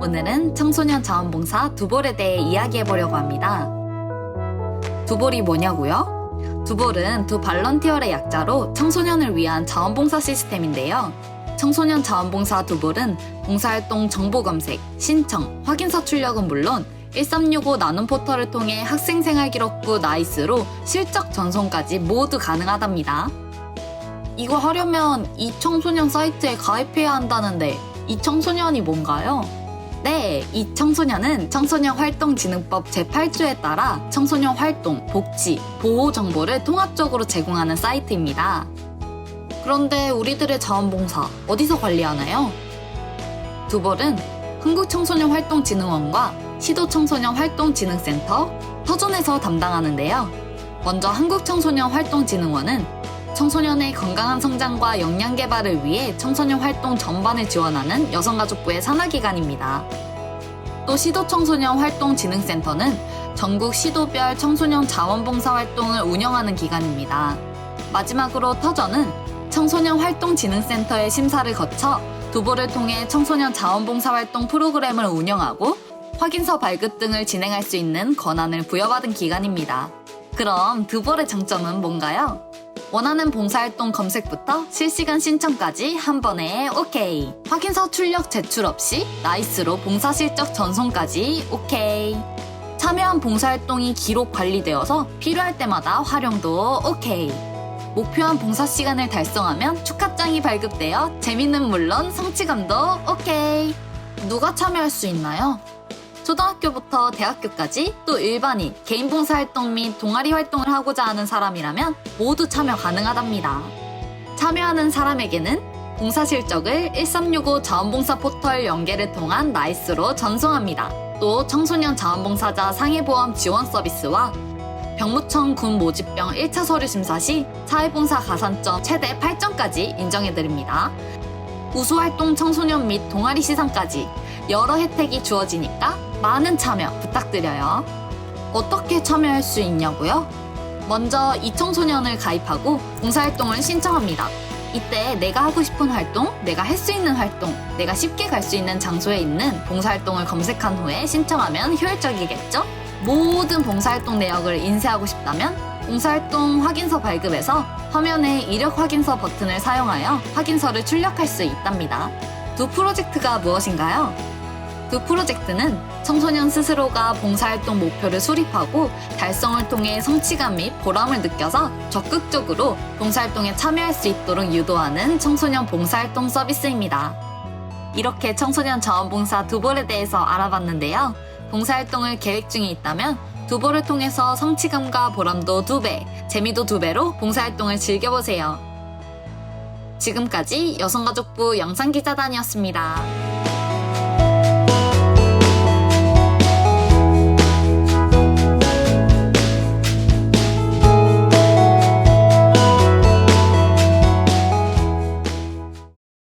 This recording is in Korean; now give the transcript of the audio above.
오늘은 청소년 자원봉사 두볼에 대해 이야기해보려고 합니다. 두볼이 뭐냐고요? 두볼은 두 발런티어의 약자로 청소년을 위한 자원봉사 시스템인데요. 청소년 자원봉사 두볼은 봉사활동 정보 검색, 신청, 확인서 출력은 물론 1365 나눔 포털을 통해 학생 생활 기록부 나이스로 실적 전송까지 모두 가능하답니다. 이거 하려면 이 청소년 사이트에 가입해야 한다는데 이 청소년이 뭔가요? 네, 이 청소년은 청소년 활동진흥법 제8조에 따라 청소년 활동, 복지, 보호 정보를 통합적으로 제공하는 사이트입니다. 그런데 우리들의 자원봉사 어디서 관리하나요? 두볼은 한국청소년활동진흥원과 시도청소년활동진흥센터, 터전에서 담당하는데요. 먼저 한국청소년활동진흥원은 청소년의 건강한 성장과 역량 개발을 위해 청소년 활동 전반을 지원하는 여성가족부의 산하기관입니다. 또 시도청소년 활동진흥센터는 전국 시도별 청소년 자원봉사 활동을 운영하는 기관입니다. 마지막으로 터전은 청소년 활동진흥센터의 심사를 거쳐 두보를 통해 청소년 자원봉사 활동 프로그램을 운영하고 확인서 발급 등을 진행할 수 있는 권한을 부여받은 기관입니다. 그럼 두볼의 장점은 뭔가요? 원하는 봉사활동 검색부터 실시간 신청까지 한 번에 오케이. 확인서 출력 제출 없이 나이스로 봉사 실적 전송까지 오케이. 참여한 봉사활동이 기록 관리되어서 필요할 때마다 활용도 오케이. 목표한 봉사 시간을 달성하면 축하장이 발급되어 재미는 물론 성취감도 오케이. 누가 참여할 수 있나요? 초등학교부터 대학교까지 또 일반인, 개인 봉사 활동 및 동아리 활동을 하고자 하는 사람이라면 모두 참여 가능하답니다. 참여하는 사람에게는 봉사 실적을 1365 자원봉사 포털 연계를 통한 나이스로 전송합니다. 또 청소년 자원봉사자 상해보험 지원 서비스와 병무청 군 모집병 1차 서류 심사 시 사회봉사 가산점 최대 8점까지 인정해드립니다. 우수활동 청소년 및 동아리 시상까지 여러 혜택이 주어지니까 많은 참여 부탁드려요. 어떻게 참여할 수 있냐고요? 먼저 이 청소년을 가입하고 봉사활동을 신청합니다. 이때 내가 하고 싶은 활동, 내가 할 수 있는 활동, 내가 쉽게 갈 수 있는 장소에 있는 봉사활동을 검색한 후에 신청하면 효율적이겠죠? 모든 봉사활동 내역을 인쇄하고 싶다면 봉사활동 확인서 발급에서 화면에 이력 확인서 버튼을 사용하여 확인서를 출력할 수 있답니다. 두 프로젝트가 무엇인가요? 두 프로젝트는 청소년 스스로가 봉사활동 목표를 수립하고 달성을 통해 성취감 및 보람을 느껴서 적극적으로 봉사활동에 참여할 수 있도록 유도하는 청소년 봉사활동 서비스입니다. 이렇게 청소년 자원봉사 두볼에 대해서 알아봤는데요. 봉사활동을 계획 중에 있다면 두볼을 통해서 성취감과 보람도 두 배, 재미도 두 배로 봉사활동을 즐겨보세요. 지금까지 여성가족부 영상기자단이었습니다.